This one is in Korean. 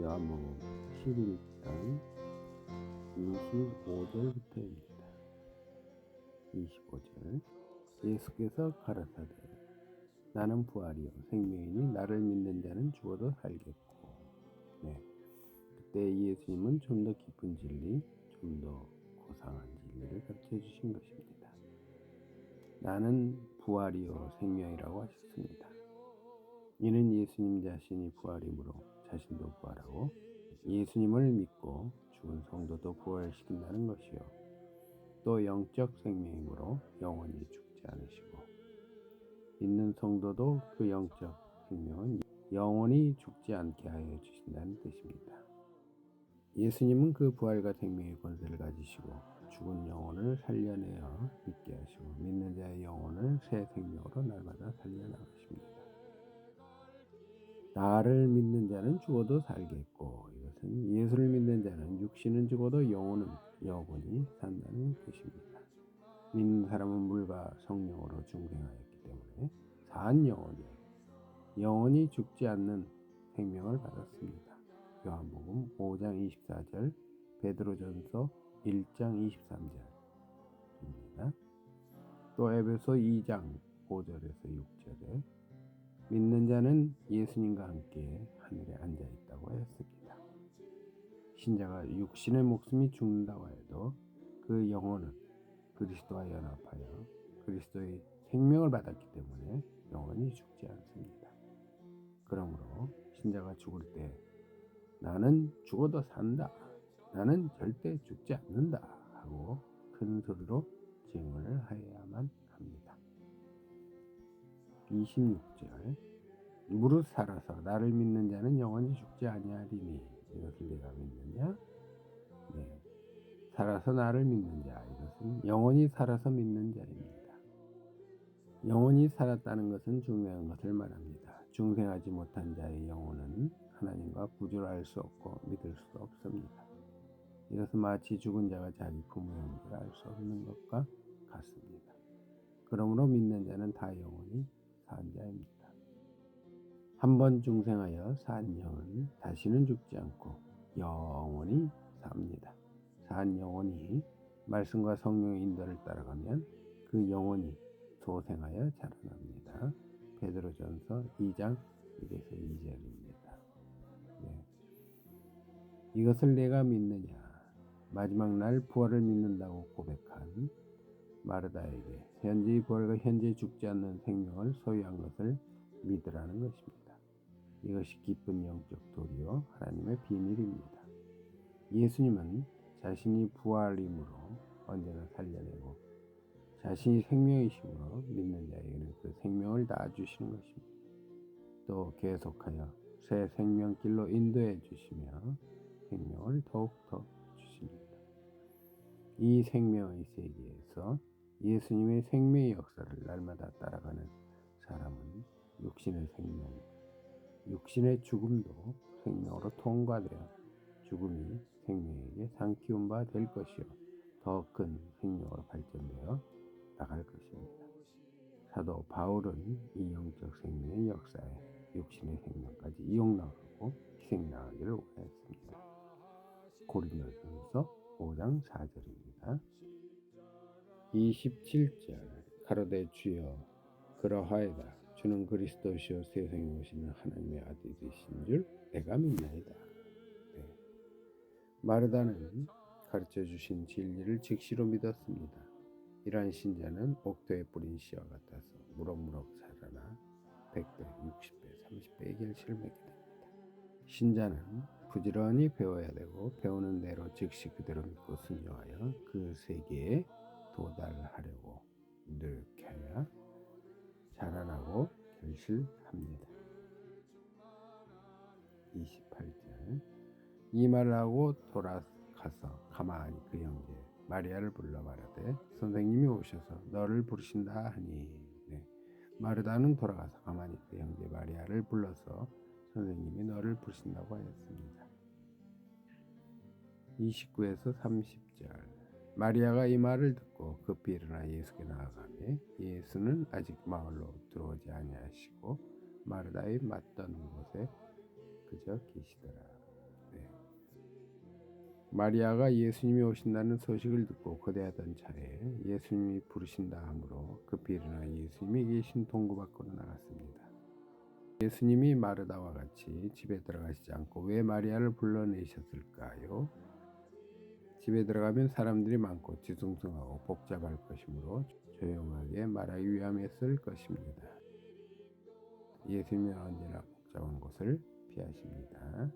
요한복음 11장 25절부터입니다. 25절 예수께서 가라사대 나는 부활이요 생명이니 나를 믿는 자는 죽어도 살겠고 네. 그때 예수님은 좀 더 깊은 진리 좀 더 고상한 진리를 가르쳐 주신 것입니다. 나는 부활이요 생명이라고 하셨습니다. 이는 예수님 자신이 부활이므로 자신도 부활하고 예수님을 믿고 죽은 성도도 부활시킨다는 것이요. 또 영적 생명이므로 영원히 죽지 않으시고 믿는 성도도 그 영적 생명은 영원히 죽지 않게 하여 주신다는 뜻입니다. 예수님은 그 부활과 생명의 권세를 가지시고 죽은 영혼을 살려내어 믿게 하시고 믿는 자의 영혼을 새 생명으로 날마다 살려나가십니다. 나를 믿는 자는 죽어도 살겠고 이것은 예수를 믿는 자는 육신은 죽어도 영혼은 영원히 산다는 뜻입니다. 믿는 사람은 물과 성령으로 중생하였기 때문에 산 영혼이 영원히 죽지 않는 생명을 받았습니다. 요한복음 5장 24절, 베드로전서 1장 23절입니다. 또 에베소 2장 5절에서 6절에 믿는 자는 예수님과 함께 하늘에 앉아 있다고 했습니다. 신자가 육신의 목숨이 죽는다고 해도 그 영혼은 그리스도와 연합하여 그리스도의 생명을 받았기 때문에 영원히 죽지 않습니다. 그러므로 신자가 죽을 때 나는 죽어도 산다. 나는 절대 죽지 않는다. 하고 큰 소리로 증언을 합니다. 26절 무릇 살아서 나를 믿는 자는 영원히 죽지 아니하리니 이것을 내가 믿느냐? 네. 살아서 나를 믿는 자 이것은 영원히 살아서 믿는 자입니다. 영원히 살았다는 것은 중요한 것을 말합니다. 중생하지 못한 자의 영혼은 하나님과 구조할 수 없고 믿을 수도 없습니다. 이것은 마치 죽은 자가 자기 부모의 영을 알수 없는 것과 같습니다. 그러므로 믿는 자는 다 영원히 산 자입니다. 한 번 중생하여 산 영은 다시는 죽지 않고 영원히 삽니다. 산 영혼이 말씀과 성령의 인도를 따라가면 그 영혼이 소생하여 자라납니다. 베드로전서 2장 1에서 2절입니다. 네. 이것을 내가 믿느냐? 마지막 날 부활을 믿는다고 고백한 마르다에게 현재의 부활과 현재 죽지 않는 생명을 소유한 것을 믿으라는 것입니다. 이것이 기쁜 영적 도리요 하나님의 비밀입니다. 예수님은 자신이 부활임으로 언제나 살려내고 자신이 생명이심으로 믿는 자에게는 그 생명을 다 주시는 것입니다. 또 계속하여 새 생명길로 인도해 주시며 생명을 더욱더 주십니다. 이 생명의 세계에서 예수님의 생명의 역사를 날마다 따라가는 사람은 육신의 생명, 육신의 죽음도 생명으로 통과되어 죽음이 생명에게 상키운 바 될 것이요. 더 큰 생명으로 발전되어 나갈 것입니다. 사도 바울은 이 영적 생명의 역사에 육신의 생명까지 이용나가고 희생나가기를 원했습니다. 고린도전서 5장 4절입니다. 27절 가로대 주여 그러하이다 주는 그리스도시요 세상에 오시는 하나님의 아들 되신 줄 내가 믿나이다. 네. 마르다는 가르쳐 주신 진리를 즉시로 믿었습니다. 이러한 신자는 옥토에 뿌린 씨와 같아서 무럭무럭 자라나 100배, 60배, 30배의 결실을 맺게 됩니다. 신자는 부지런히 배워야 되고 배우는 대로 즉시 그대로 믿고 순종하여 그 세계에 도달하려고 노력해야 자라나고 결실합니다. 28절 이 말을 하고 돌아가서 가만히 그 형제 마리아를 불러 말하되 선생님이 오셔서 너를 부르신다 하니 네. 마르다는 돌아가서 가만히 그 형제 마리아를 불러서 선생님이 너를 부르신다고 하였습니다. 29에서 30절 마리아가 이 말을 듣고 급히 일어나 예수께 나아가매 예수는 아직 마을로 들어오지 아니하시고 마르다의 맞던 곳에 그저 계시더라. 마리아가 예수님이 오신다는 소식을 듣고 거대하던 차에 예수님이 부르신다 하므로 급히 일어나 예수님이 계신 동구 밖으로 나갔습니다. 예수님이 마르다와 같이 집에 들어가시지 않고 왜 마리아를 불러내셨을까요? 집에 들어가면 사람들이 많고 뒤숭숭하고 복잡할 것이므로 조용하게 말하기 위함이었을 것입니다. 예수님은 언제나 복잡한 곳을 피하십니다.